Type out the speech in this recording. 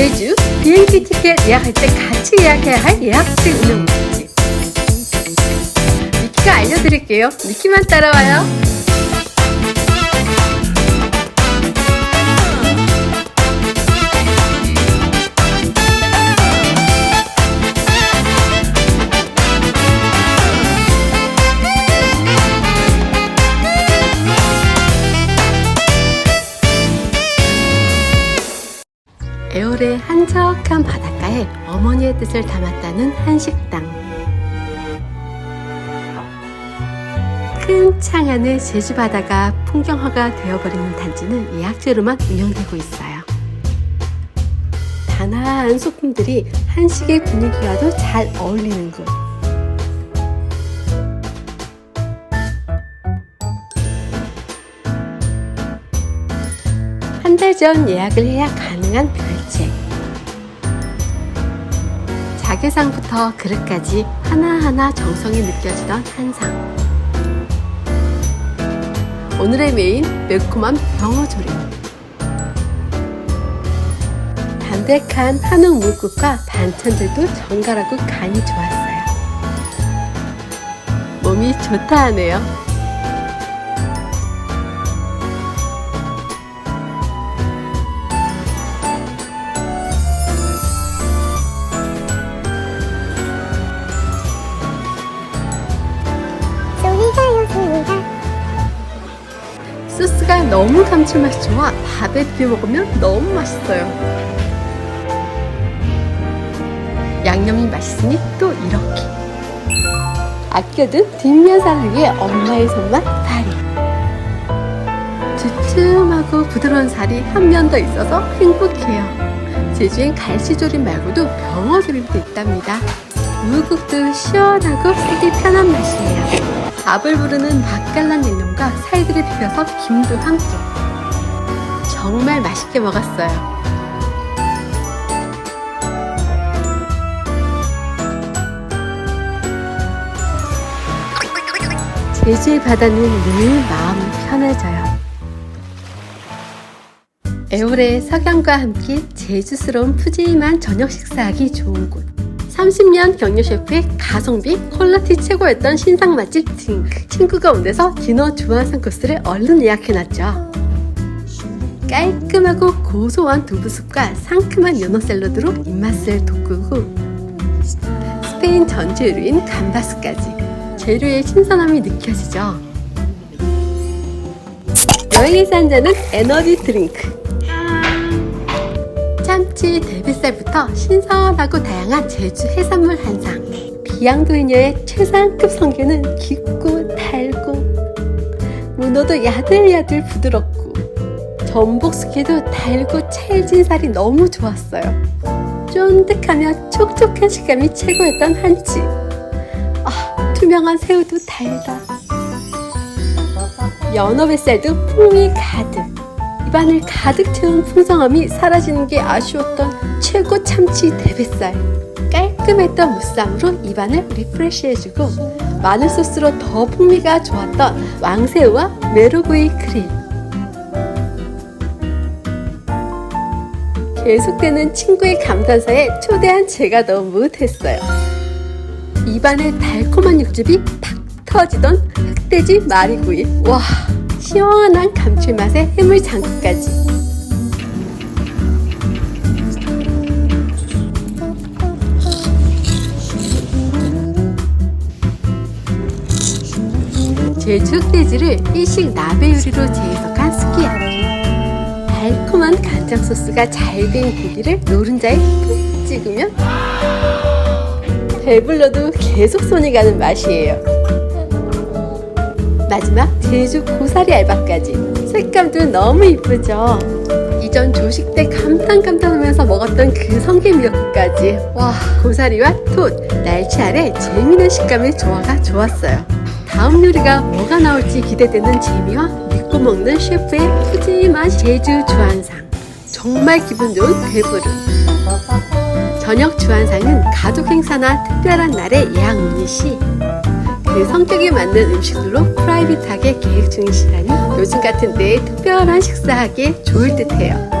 제주 비행기 티켓 예약할 때 같이 예약해야 할 예약제 운영 목적지. 미키가 알려드릴게요. 미키만 따라와요. 에올의 한적한 바닷가에 어머니의 뜻을 담았다는 한식당. 큰 창안의 제주 바다가 풍경화가 되어버리는 단지는 예약제로만 운영되고 있어요. 단아한 소품들이 한식의 분위기와도 잘 어울리는 곳. 한달전 예약을 해야 가능한 별책. 자개상부터 그릇까지 하나하나 정성이 느껴지던 한상. 오늘의 메인 매콤한 병어조림. 담백한 한우 물국과 반찬들도 정갈하고 간이 좋았어요. 몸이 좋다 하네요. 소스가 너무 감칠맛이 좋아 밥에 비벼 먹으면 너무 맛있어요. 양념이 맛있으니 또 이렇게. 아껴둔 뒷면살 위에 엄마의 손맛 다리. 두툼하고 부드러운 살이 한 면 더 있어서 행복해요. 제주엔 갈치조림 말고도 병어조림도 있답니다. 무국도 시원하고 쓰기 편한 맛이에요. 밥을 부르는 맛깔난 냉면과 사이드를 비벼서 김도 함께. 정말 맛있게 먹었어요. 제주의 바다는 늘 마음이 편해져요. 애올의 석양과 함께 제주스러운 푸짐한 저녁 식사하기 좋은 곳. 30년 경력 셰프의 가성비 퀄리티 최고였던 신상 맛집 딩크. 친구가 온 데서 디너 주안상 코스를 얼른 예약해놨죠. 깔끔하고 고소한 두부숲과 상큼한 연어 샐러드로 입맛을 돋구고 스페인 전주 요리인 감바스까지 재료의 신선함이 느껴지죠. 여행에서 한 잔은 에너지 드링크. 참치, 대뱃살부터 신선하고 다양한 제주 해산물 한상. 비양도 해녀의 최상급 성게는 깊고 달고 문어도 야들야들 부드럽고 전복 숙회도 달고 찰진 살이 너무 좋았어요. 쫀득하며 촉촉한 식감이 최고였던 한치. 아, 투명한 새우도 달다. 연어 뱃살도 풍미 가득. 입안을 가득 채운 풍성함이 사라지는 게 아쉬웠던 최고 참치 대뱃살. 깔끔했던 무쌈으로 입안을 리프레시해주고 마늘 소스로 더 풍미가 좋았던 왕새우와 메로구이 그릴. 계속되는 친구의 감탄사에 초대한 제가 너무 뭇했어요. 입안에 달콤한 육즙이 팍 터지던 흑돼지 마리구이. 와, 시원한 감칠맛의 해물장국까지. 제주 흑돼지를 일식 나베 요리로 재해석한 스키야키. 달콤한 간장 소스가 잘 된 고기를 노른자에 푹 찍으면 배불러도 계속 손이 가는 맛이에요. 마지막 제주 고사리 알밥까지. 색감도 너무 이쁘죠. 이전 조식 때 감탄감탄하면서 먹었던 그 성게 미역국까지. 와 고사리와 톳, 날치알의 재미난 식감의 조화가 좋았어요. 다음 요리가 뭐가 나올지 기대되는 재미와 믿고 먹는 셰프의 푸짐한 제주 주안상. 정말 기분 좋은 배부름 저녁 주안상은 가족 행사나 특별한 날에 예약 문의 시 그 성격에 맞는 음식들로 프라이빗하게 계획 중이시라니 요즘 같은 때에 특별한 식사하기에 좋을 듯해요.